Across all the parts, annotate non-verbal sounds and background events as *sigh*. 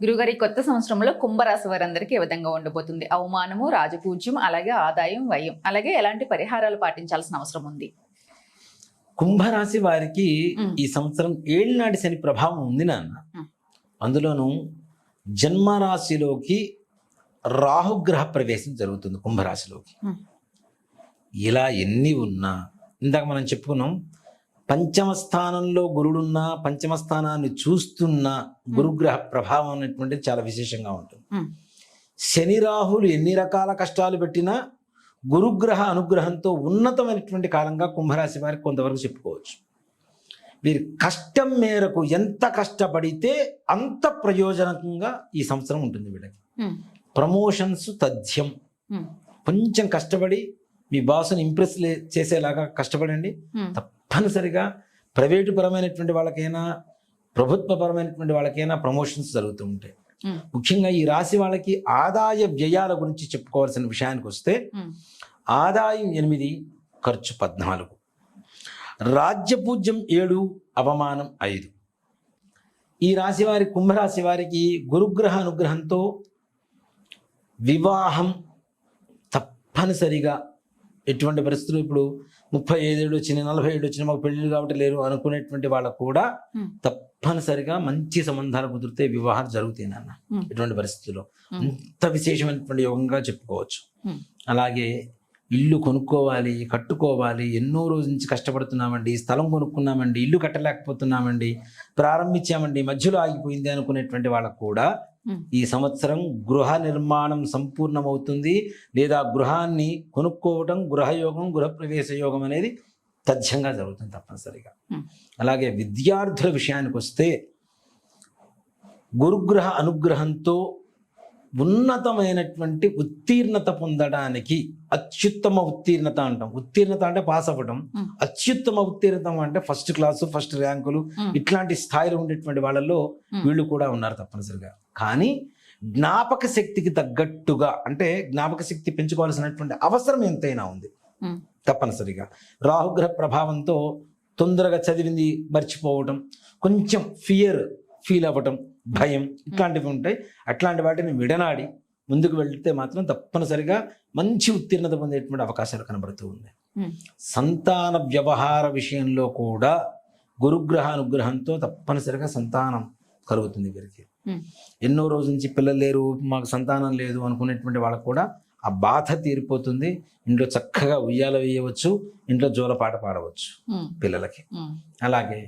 గురుగారి కొత్త సంవత్సరంలో కుంభరాశి వారందరికీ ఏ విధంగా ఉండబోతుంది అవమానము రాజపూజ్యం అలాగే ఆదాయం వ్యయం అలాగే ఎలాంటి పరిహారాలు పాటించాల్సిన అవసరం ఉంది కుంభరాశి వారికి. ఈ సంవత్సరం ఏళ్ళనాటి శని ప్రభావం ఉంది నాన్న. అందులోనూ జన్మరాశిలోకి రాహుగ్రహ ప్రవేశం జరుగుతుంది కుంభరాశిలోకి. ఇలా ఎన్ని ఉన్నా ఇందాక మనం చెప్పుకున్నాం పంచమ స్థానంలో గురుడున్నా పంచమ స్థానాన్ని చూస్తున్న గురుగ్రహ ప్రభావం అనేటువంటిది చాలా విశేషంగా ఉంటుంది. శని రాహులు ఎన్ని రకాల కష్టాలు పెట్టినా గురుగ్రహ అనుగ్రహంతో ఉన్నతమైనటువంటి కాలంగా కుంభరాశి వారికి కొంతవరకు చెప్పుకోవచ్చు. వీరి కష్టం మేరకు ఎంత కష్టపడితే అంత ప్రయోజనకంగా ఈ సంవత్సరం ఉంటుంది వీళ్ళకి. ప్రమోషన్స్ తథ్యం. కొంచెం కష్టపడి మీ బాసుని ఇంప్రెస్ చేసేలాగా కష్టపడండి. తప్పనిసరిగా ప్రైవేటు పరమైనటువంటి వాళ్ళకైనా ప్రభుత్వ పరమైనటువంటి వాళ్ళకైనా ప్రమోషన్స్ జరుగుతూ ఉంటాయి. ముఖ్యంగా ఈ రాశి వాళ్ళకి ఆదాయ వ్యయాల గురించి చెప్పుకోవాల్సిన విషయానికి వస్తే ఆదాయం ఎనిమిది ఖర్చు పద్నాలుగు. రాజ్యపూజ్యం ఏడు అవమానం ఐదు. ఈ రాశి వారి కుంభరాశి వారికి గురుగ్రహ అనుగ్రహంతో వివాహం తప్పనిసరిగా ఎటువంటి పరిస్థితులు? ఇప్పుడు ముప్పై ఐదేళ్ళు వచ్చినాయి నలభై ఏడు వచ్చినాయి మాకు పెళ్ళిళ్ళు కాబట్టి లేరు అనుకునేటువంటి వాళ్ళకు కూడా తప్పనిసరిగా మంచి సంబంధాలు కుదిరితే వివాహాలు జరుగుతాయి నాన్న. ఎటువంటి పరిస్థితుల్లో? అంత విశేషమైనటువంటి యోగంగా చెప్పుకోవచ్చు. అలాగే ఇల్లు కొనుక్కోవాలి కట్టుకోవాలి ఎన్నో రోజుల నుంచి కష్టపడుతున్నామండి స్థలం కొనుక్కున్నామండి ఇల్లు కట్టలేకపోతున్నామండి ప్రారంభించామండి మధ్యలో ఆగిపోయింది అనుకునేటువంటి వాళ్ళకు కూడా ఈ సంవత్సరం గృహ నిర్మాణం సంపూర్ణమవుతుంది లేదా గృహాన్ని కొనుక్కోవటం గృహయోగం గృహప్రవేశ యోగం అనేది తథ్యంగా జరుగుతుంది తప్పనిసరిగా. ఉమ్, అలాగే విద్యార్థుల విషయానికి వస్తే గురుగ్రహ అనుగ్రహంతో ఉన్నతమైనటువంటి ఉత్తీర్ణత పొందడానికి అత్యుత్తమ ఉత్తీర్ణత అంటాం. ఉత్తీర్ణత అంటే పాస్ అవ్వడం అత్యుత్తమ ఉత్తీర్ణత అంటే ఫస్ట్ క్లాసు ఫస్ట్ ర్యాంకులు ఇట్లాంటి స్థాయిలో ఉండేటువంటి వాళ్ళల్లో ఉమ్, వీళ్ళు కూడా ఉన్నారు తప్పనిసరిగా. కానీ జ్ఞాపక శక్తికి తగ్గట్టుగా అంటే జ్ఞాపక శక్తి పెంచుకోవాల్సినటువంటి అవసరం ఎంతైనా ఉంది. తప్పనిసరిగా. రాహుగ్రహ ప్రభావంతో తొందరగా చదివింది మర్చిపోవటం కొంచెం ఫియర్ ఫీల్ అవ్వటం భయం ఇట్లాంటివి ఉంటాయి. అట్లాంటి వాటిని విడనాడి ముందుకు వెళ్తే మాత్రం తప్పనిసరిగా మంచి ఉత్తీర్ణత పొందేటువంటి అవకాశాలు కనబడుతూ ఉన్నాయి. సంతాన వ్యవహార విషయంలో కూడా గురుగ్రహ అనుగ్రహంతో తప్పనిసరిగా సంతానం కలుగుతుంది వీరికి. ఎన్నో రోజుల నుంచి పిల్లలు లేరు మాకు సంతానం లేదు అనుకునేటువంటి వాళ్ళకు కూడా ఆ బాధ తీరిపోతుంది. ఇంట్లో చక్కగా ఉయ్యాల వేయవచ్చు ఇంట్లో జోలపాట పాడవచ్చు పిల్లలకి. అలాగే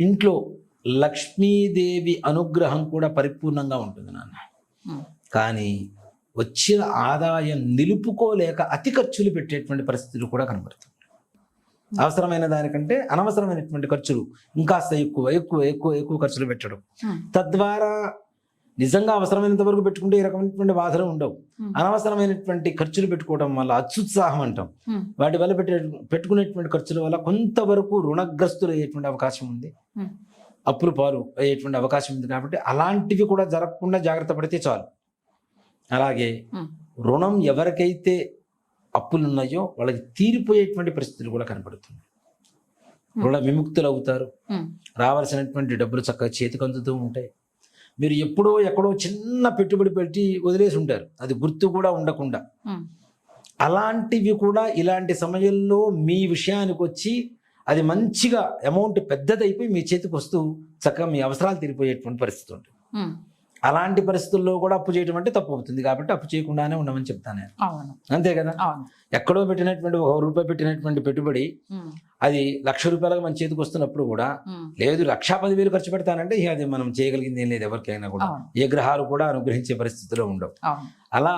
ఇంట్లో లక్ష్మీదేవి అనుగ్రహం కూడా పరిపూర్ణంగా ఉంటుంది నాన్న. కానీ వచ్చిన ఆదాయం నిలుపుకోలేక అతి ఖర్చులు పెట్టేటువంటి పరిస్థితులు కూడా కనబడుతుంది అవసరమైన దానికంటే అనవసరమైనటువంటి ఖర్చులు ఇంకాస్త ఎక్కువ ఎక్కువ ఎక్కువ ఎక్కువ ఖర్చులు పెట్టడం. తద్వారా నిజంగా అవసరమైనంత వరకు పెట్టుకుంటే ఈ రకమైనటువంటి బాధలు ఉండవు. అనవసరమైనటువంటి ఖర్చులు పెట్టుకోవడం వల్ల అత్యుత్సాహం అంటాం. వాటి వల్ల పెట్టే పెట్టుకునేటువంటి ఖర్చుల వల్ల కొంతవరకు రుణగ్రస్తులు అయ్యేటువంటి అవకాశం ఉంది. అప్పులు పాలు అయ్యేటువంటి అవకాశం ఉంది కాబట్టి అలాంటివి కూడా జరగకుండా జాగ్రత్త పడితే చాలు. అలాగే రుణం ఎవరికైతే అప్పులు ఉన్నాయో వాళ్ళకి తీరిపోయేటువంటి పరిస్థితులు కూడా కనపడుతుంది రుణ విముక్తులు అవుతారు రావాల్సినటువంటి డబ్బులు చక్కగా చేతికి అందుతూ ఉంటాయి. మీరు ఎప్పుడో ఎక్కడో చిన్న పెట్టుబడి పెట్టి వదిలేసి ఉంటారు. అది గుర్తు కూడా ఉండకుండా. అలాంటివి కూడా ఇలాంటి సమయంలో మీ విషయానికి వచ్చి అది మంచిగా అమౌంట్ పెద్దదైపోయి మీ చేతికి వస్తూ చక్కగా మీ అవసరాలు తీరిపోయేటువంటి పరిస్థితి ఉంటుంది. అలాంటి పరిస్థితుల్లో కూడా అప్పు చేయడం అంటే తప్పు అవుతుంది కాబట్టి అప్పు చేయకుండానే ఉండమని చెప్తాను నేను. అంతే కదా? ఎక్కడో పెట్టినటువంటి ఒక రూపాయి పెట్టినటువంటి పెట్టుబడి అది లక్ష రూపాయలకు మన చేతికి వస్తున్నప్పుడు కూడా లేదు లక్షా పదివేలు ఖర్చు పెడతానంటే ఇక అది మనం చేయగలిగింది ఏం లేదు ఎవరికైనా కూడా. ఏ గ్రహాలు కూడా అనుగ్రహించే పరిస్థితిలో ఉండవు. అలా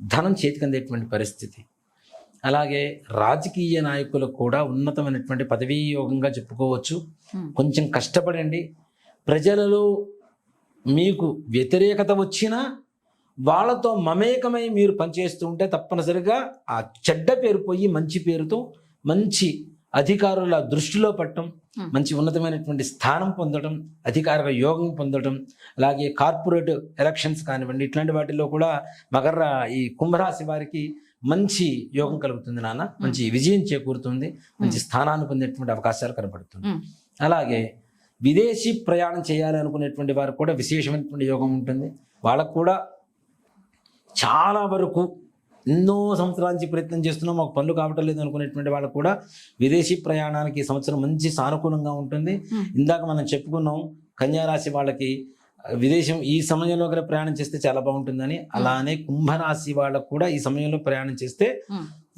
ధనం చేతికి అందేటువంటి పరిస్థితి. అలాగే రాజకీయ నాయకులకు కూడా ఉన్నతమైనటువంటి పదవీ యోగంగా చెప్పుకోవచ్చు. ఉమ్, కొంచెం కష్టపడండి. ప్రజలలో మీకు వ్యతిరేకత వచ్చినా వాళ్ళతో మమేకమై మీరు పనిచేస్తూ ఉంటే తప్పనిసరిగా ఆ చెడ్డ పేరు పోయి మంచి పేరుతో మంచి అధికారుల దృష్టిలో పట్టడం Hmm. మంచి ఉన్నతమైనటువంటి స్థానం పొందడం అధికార యోగం పొందడం అలాగే కార్పొరేట్ ఎలక్షన్స్ కానివ్వండి ఇట్లాంటి వాటిల్లో కూడా మకర ఈ కుంభరాశి వారికి మంచి యోగం కలుగుతుంది నాన్న. మంచి విజయం చేకూరుతుంది. మంచి స్థానాన్ని పొందేటువంటి అవకాశాలు కనబడుతుంది అలాగే విదేశీ ప్రయాణం చేయాలి అనుకునేటువంటి వారికి కూడా విశేషమైనటువంటి యోగం ఉంటుంది. వాళ్ళకు కూడా చాలా వరకు ఎన్నో సంవత్సరాల నుంచి ప్రయత్నం చేస్తున్నాం. మాకు పనులు కావటం లేదు అనుకునేటువంటి వాళ్ళకు కూడా విదేశీ ప్రయాణానికి ఈ సంవత్సరం మంచి సానుకూలంగా ఉంటుంది. ఇందాక మనం చెప్పుకున్నాం కన్యారాశి వాళ్ళకి విదేశం ఈ సమయంలో కూడా ప్రయాణం చేస్తే చాలా బాగుంటుందని అలానే కుంభరాశి వాళ్ళకు కూడా ఈ సమయంలో ప్రయాణం చేస్తే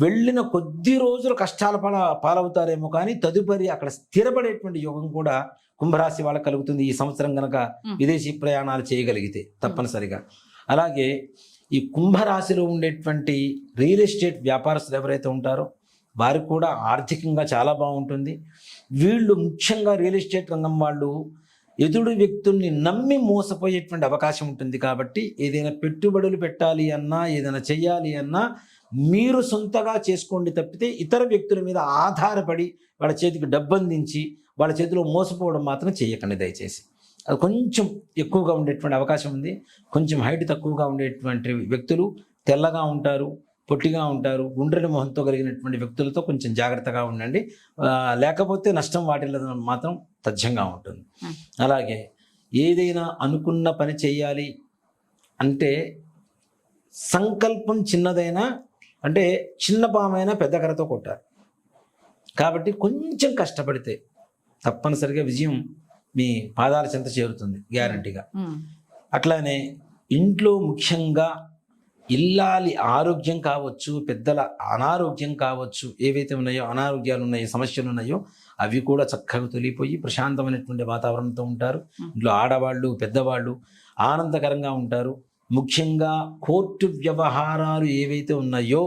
వెళ్ళిన కొద్ది రోజులు కష్టాల పాల పాలవుతారేమో కానీ తదుపరి అక్కడ స్థిరపడేటువంటి యోగం కూడా కుంభరాశి వాళ్ళకి కలుగుతుంది. ఈ సంవత్సరం కనుక Hmm. విదేశీ ప్రయాణాలు చేయగలిగితే తప్పనిసరిగా. అలాగే ఈ కుంభరాశిలో ఉండేటువంటి రియల్ ఎస్టేట్ వ్యాపారస్తులు ఎవరైతే ఉంటారో వారికి కూడా ఆర్థికంగా చాలా బాగుంటుంది. వీళ్ళు ముఖ్యంగా రియల్ ఎస్టేట్ రంగం వాళ్ళు ఎదుడు వ్యక్తుల్ని నమ్మి మోసపోయేటువంటి అవకాశం ఉంటుంది కాబట్టి ఏదైనా పెట్టుబడులు పెట్టాలి అన్నా ఏదైనా చేయాలి అన్నా మీరు సొంతగా చేసుకోండి తప్పితే ఇతర వ్యక్తుల మీద ఆధారపడి వాళ్ళ చేతికి డబ్బు అందించి వాళ్ళ చేతిలో మోసపోవడం మాత్రం చేయకండి దయచేసి. అది కొంచెం ఎక్కువగా ఉండేటువంటి అవకాశం ఉంది. కొంచెం హైట్ తక్కువగా ఉండేటువంటి వ్యక్తులు తెల్లగా ఉంటారు. పొట్టిగా ఉంటారు గుండ్రని మొహంతో కలిగినటువంటి వ్యక్తులతో కొంచెం జాగ్రత్తగా ఉండండి. లేకపోతే నష్టం వాటిల్లో మాత్రం తథ్యంగా ఉంటుంది. అలాగే ఏదైనా అనుకున్న పని చేయాలి అంటే సంకల్పం చిన్నదైనా అంటే చిన్న పామైనా పెద్ద కర్రతో కొట్టాలి. కాబట్టి కొంచెం కష్టపడితే తప్పనిసరిగా విజయం మీ పాదాల చెంత చేరుతుంది గ్యారంటీగా అట్లానే ఇంట్లో ముఖ్యంగా ఇల్లాలి ఆరోగ్యం కావచ్చు పెద్దల అనారోగ్యం కావచ్చు ఏవైతే ఉన్నాయో అనారోగ్యాలు ఉన్నాయో సమస్యలు ఉన్నాయో అవి కూడా చక్కగా తొలిపోయి ప్రశాంతమైనటువంటి వాతావరణంతో ఉంటారు. ఇంట్లో ఆడవాళ్ళు పెద్దవాళ్ళు ఆనందకరంగా ఉంటారు. ముఖ్యంగా కోర్టు వ్యవహారాలు ఏవైతే ఉన్నాయో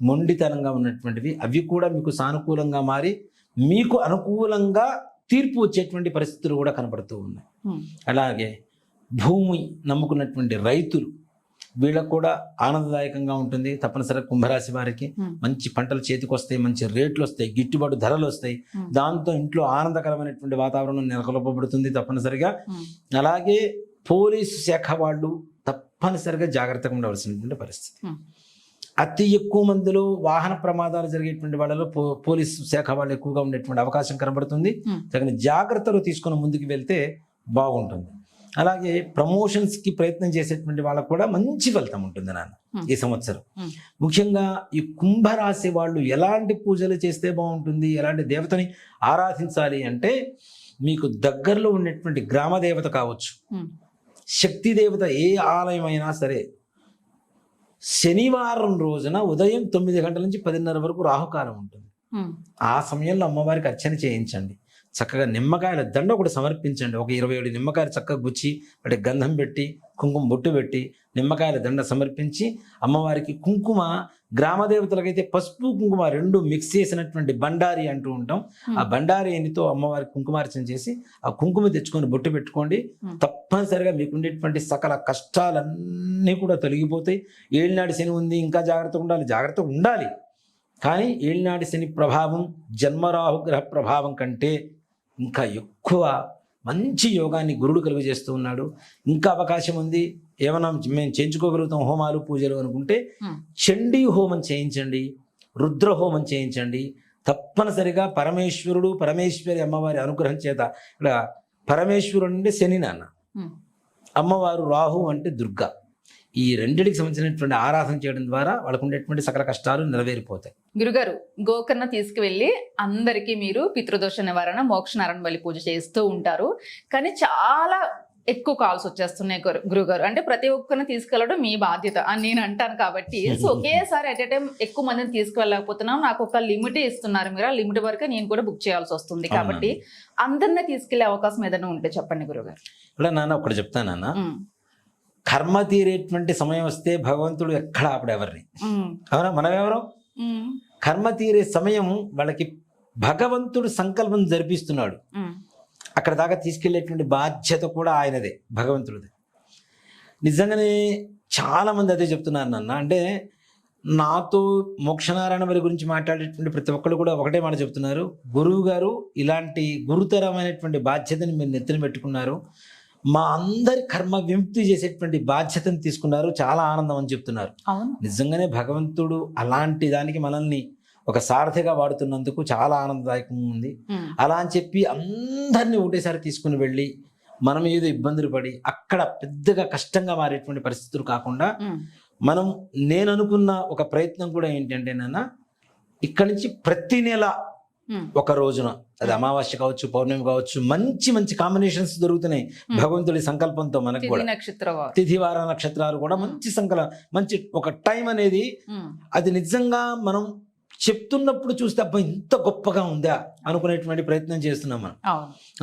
మొండితనంగా ఉన్నటువంటివి అవి కూడా మీకు సానుకూలంగా మారి మీకు అనుకూలంగా తీర్పు వచ్చేటువంటి పరిస్థితులు కూడా కనపడుతూ ఉన్నాయి. అలాగే భూమి నమ్ముకున్నటువంటి రైతులు వీళ్ళకు కూడా ఆనందదాయకంగా ఉంటుంది. తప్పనిసరిగా కుంభరాశి వారికి. మంచి పంటలు చేతికి వస్తాయి మంచి రేట్లు వస్తాయి గిట్టుబాటు ధరలు వస్తాయి. దాంతో ఇంట్లో ఆనందకరమైనటువంటి వాతావరణం నెలకొల్పబడుతుంది తప్పనిసరిగా. అలాగే పోలీసు శాఖ వాళ్ళు తప్పనిసరిగా జాగ్రత్తగా ఉండవలసినటువంటి పరిస్థితి. అతి ఎక్కువ మందిలో వాహన ప్రమాదాలు జరిగేటువంటి వాళ్ళలో పో పోలీసు శాఖ వాళ్ళు ఎక్కువగా ఉండేటువంటి అవకాశం కనబడుతుంది. తగిన జాగ్రత్తలు తీసుకొని ముందుకు వెళ్తే బాగుంటుంది. అలాగే ప్రమోషన్స్కి ప్రయత్నం చేసేటువంటి వాళ్ళకు కూడా మంచి ఫలితం ఉంటుంది నాన్న. ఈ సంవత్సరం. ముఖ్యంగా ఈ కుంభరాశి వాళ్ళు ఎలాంటి పూజలు చేస్తే బాగుంటుంది ఎలాంటి దేవతని ఆరాధించాలి అంటే మీకు దగ్గరలో ఉన్నటువంటి గ్రామ దేవత కావచ్చు. శక్తి దేవత ఏ ఆలయం అయినా సరే శనివారం రోజున ఉదయం తొమ్మిది గంటల నుంచి పదిన్నర వరకు రాహుకాలం ఉంటుంది. ఆ సమయంలో అమ్మవారికి అర్చన చేయించండి. చక్కగా నిమ్మకాయల దండ ఒకటి సమర్పించండి. ఒక ఇరవై ఏడు నిమ్మకాయలు చక్కగా గుచ్చి వాటి గంధం పెట్టి కుంకుమ బొట్టు పెట్టి నిమ్మకాయల దండ సమర్పించి అమ్మవారికి కుంకుమ గ్రామ దేవతలకైతే పసుపు కుంకుమ రెండు మిక్స్ చేసినటువంటి బండారి అంటూ ఉంటాం. ఆ బండారి ఎన్నితో అమ్మవారికి కుంకుమార్చన చేసి ఆ కుంకుమ తెచ్చుకొని బొట్టు పెట్టుకోండి. తప్పనిసరిగా మీకు ఉండేటువంటి సకల కష్టాలన్నీ కూడా తొలగిపోతాయి. ఏళ్ళనాడు శని ఉంది ఇంకా జాగ్రత్తగా ఉండాలి జాగ్రత్తగా ఉండాలి. కానీ ఏళ్ళనాటి శని ప్రభావం జన్మరాహు గ్రహ ప్రభావం కంటే ఇంకా ఎక్కువ మంచి యోగాన్ని గురుడు కలుగజేస్తూ ఉన్నాడు. ఇంకా అవకాశం ఉంది. ఏమైనా మేము చేయించుకోగలుగుతాం హోమాలు పూజలు అనుకుంటే చండీ హోమం చేయించండి రుద్ర హోమం చేయించండి. తప్పనిసరిగా పరమేశ్వరుడు పరమేశ్వరి అమ్మవారి అనుగ్రహం చేత ఇక్కడ పరమేశ్వరుడు అంటే శని నాన్న. అమ్మవారు రాహు అంటే దుర్గా. ఈ రెండిటికి సంబంధించినటువంటి ఆరాధన చేయడం ద్వారా వాళ్ళకు ఉండేటువంటి సకల కష్టాలు నెరవేరిపోతాయి. గురుగారు గోకర్ణ తీసుకువెళ్ళి అందరికీ మీరు పితృదోష నివారణ మోక్ష నారాయణ బలి పూజ చేస్తూ ఉంటారు. కానీ చాలా ఎక్కువ కాల్స్ వచ్చేస్తున్నాయి గురు- గురుగారు. అంటే ప్రతి ఒక్కరిని తీసుకెళ్ళడం మీ బాధ్యత అని నేను అంటాను కాబట్టి. సో *laughs* ఒకేసారి అట్ ఎ టైం ఎక్కువ మందిని తీసుకువెళ్ళకపోతున్నాం. నాకు ఒక లిమిట్ ఇస్తున్నారు మీరు. ఆ లిమిట్ వరకే నేను కూడా బుక్ చేయాల్సి వస్తుంది కాబట్టి అందరినీ తీసుకెళ్ళే అవకాశం ఏదైనా ఉంటే చెప్పండి గురుగారు. ఇక్కడ నాన్న ఒకటి చెప్తానన్న ఉమ్, కర్మ తీరేటువంటి సమయం వస్తే భగవంతుడు ఎక్కడ ఆపడు ఎవరిని? ఉమ్, అవునా? మనం ఎవరు కర్మ తీరే సమయం వాళ్ళకి భగవంతుడు సంకల్పం జరిపిస్తున్నాడు. అక్కడ దాకా తీసుకెళ్ళేటువంటి బాధ్యత కూడా ఆయనదే భగవంతుడిది. నిజంగానే చాలా మంది అదే చెప్తున్నారు నాన్న. అంటే నాతో మోక్షనారాయణ వారి గురించి మాట్లాడేటువంటి ప్రతి ఒక్కరు కూడా ఒకటే మాట చెప్తున్నారు. గురువు గారు ఇలాంటి గురుతరమైనటువంటి బాధ్యతని మీరు నెత్తిన పెట్టుకున్నారు. మా అందరి కర్మ విముక్తి చేసేటువంటి బాధ్యతను తీసుకున్నారు. చాలా ఆనందం అని చెప్తున్నారు. నిజంగానే భగవంతుడు అలాంటి దానికి మనల్ని ఒక సారథిగా వాడుతున్నందుకు చాలా ఆనందదాయకంగా ఉంది. అలా అని చెప్పి అందరినీ ఒకటేసారి తీసుకుని వెళ్ళి మనం ఏదో ఇబ్బందులు పడి అక్కడ పెద్దగా కష్టంగా మారేటువంటి పరిస్థితులు కాకుండా మనం నేను అనుకున్న ఒక ప్రయత్నం కూడా ఏంటంటే నాన్న ఇక్కడి నుంచి ప్రతి నెల ఒక రోజున. అది అమావాస్య కావచ్చు పౌర్ణమి కావచ్చు మంచి మంచి కాంబినేషన్స్ దొరుకుతున్నాయి భగవంతుడి సంకల్పంతో మనకు కూడా. తిథి వార నక్షత్రాలు కూడా మంచి సంకల మంచి ఒక టైం అనేది అది నిజంగా మనం చెప్తున్నప్పుడు చూస్తే అబ్బా ఇంత గొప్పగా ఉందా అనుకునేటువంటి ప్రయత్నం చేస్తున్నాం మనం.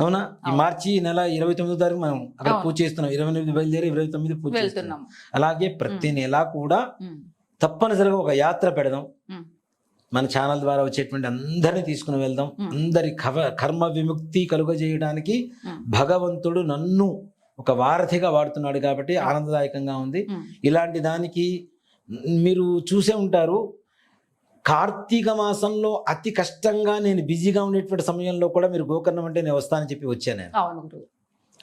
అవును. ఈ మార్చి నెల ఇరవై తొమ్మిదో తారీఖు మనం అక్కడ. పూజ చేస్తున్నాం. ఇరవై ఎనిమిది బయలుదేరి ఇరవై తొమ్మిది పూజ చేస్తున్నాం. అలాగే ప్రతి నెల కూడా తప్పనిసరిగా ఒక యాత్ర పెడదాం. మన ఛానల్ ద్వారా వచ్చేటువంటి అందరినీ తీసుకుని వెళ్దాం. అందరి కవ కర్మ విముక్తి కలుగజేయడానికి భగవంతుడు నన్ను ఒక వారధిగా వాడుతున్నాడు కాబట్టి ఆనందదాయకంగా ఉంది. ఇలాంటి దానికి మీరు చూసే ఉంటారు. కార్తీక మాసంలో అతి కష్టంగా నేను బిజీగా ఉండేటువంటి సమయంలో కూడా మీరు గోకర్ణం అంటే నేను వస్తానని చెప్పి వచ్చాను నేను.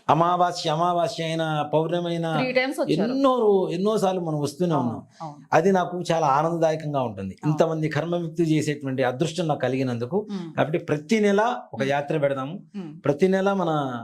అమావాస్య అమావాస్య అయిన పౌర్ణమి అయిన త్రీ టైమ్స్ వచ్చారు. ఎన్నో రో- ఎన్నో సార్లు మనం వస్తూనే ఉన్నాం. అది నాకు చాలా ఆనందదాయకంగా ఉంటుంది. ఇంతమంది కర్మముక్తి చేసేటువంటి అదృష్టం నాకు కలిగినందుకు. కాబట్టి ప్రతి నెల ఒక యాత్ర పెడదాము. ప్రతి నెల మన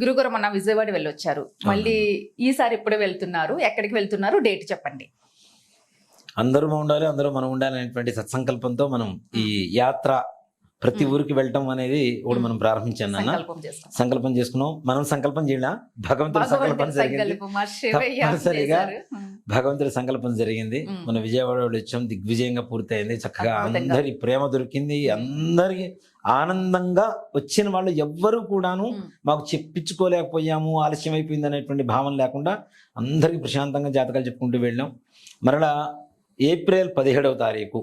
గురుగారు మొన్న విజయవాడ వెళ్ళొచ్చారు. మళ్ళీ ఈసారి ఎప్పుడు వెళ్తున్నారు ఎక్కడికి వెళ్తున్నారు డేట్ చెప్పండి. అందరూ ఉండాలి అందరూ మనం ఉండాలి అనేటువంటి సత్సంకల్పంతో మనం ఈ యాత్ర ప్రతి ఊరికి వెళ్ళటం అనేది ఒకటి మనం ప్రారంభించాను నాన్న. సంకల్పం చేసుకున్నాం. మనం సంకల్పం చేయాల భగవంతుడి సంకల్పం జరిగింది. తప్పనిసరిగా. భగవంతుడి సంకల్పం జరిగింది. మన విజయవాడ వచ్చాం దిగ్విజయంగా పూర్తయింది. చక్కగా. అందరి ప్రేమ దొరికింది. అందరికి ఆనందంగా వచ్చిన వాళ్ళు ఎవ్వరూ కూడాను. మాకు చెప్పించుకోలేకపోయాము ఆలస్యం అయిపోయింది అనేటువంటి భావన లేకుండా అందరికీ ప్రశాంతంగా జాతకాలు చెప్పుకుంటూ వెళ్ళాం మరలా ఏప్రిల్ పదిహేడవ తారీఖు.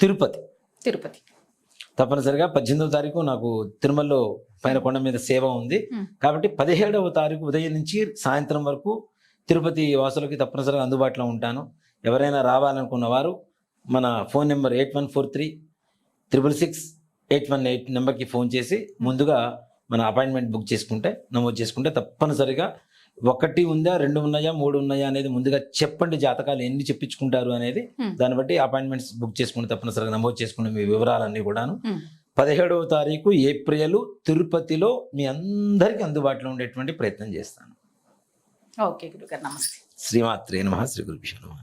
తిరుపతి తిరుపతి తప్పనిసరిగా పద్దెనిమిదవ తారీఖు నాకు తిరుమలలో పైన కొండ మీద సేవ ఉంది. కాబట్టి పదిహేడవ తారీఖు ఉదయం నుంచి సాయంత్రం వరకు తిరుపతి వాసులకి తప్పనిసరిగా అందుబాటులో ఉంటాను ఎవరైనా రావాలనుకున్న వారు మన phone number eight one four three triple six eight one eight నెంబర్కి ఫోన్ చేసి ముందుగా మన అపాయింట్మెంట్ బుక్ చేసుకుంటే నమోదు చేసుకుంటే తప్పనిసరిగా ఒకటి ఉందా రెండు ఉన్నాయా మూడు ఉన్నాయా అనేది ముందుగా చెప్పండి జాతకాలు ఎన్ని చెప్పించుకుంటారు అనేది. దాన్ని బట్టి అపాయింట్మెంట్స్ బుక్ చేసుకుంటే తప్పనిసరిగా నమోదు చేసుకునే మీ వివరాలన్నీ కూడాను. పదిహేడవ తారీఖు ఏప్రిల్ తిరుపతిలో మీ అందరికీ అందుబాటులో ఉండేటువంటి ప్రయత్నం చేస్తాను ఓకే గురుగారు నమస్తే శ్రీమాత్రే నమ శ్రీ గురుభ్యో నమః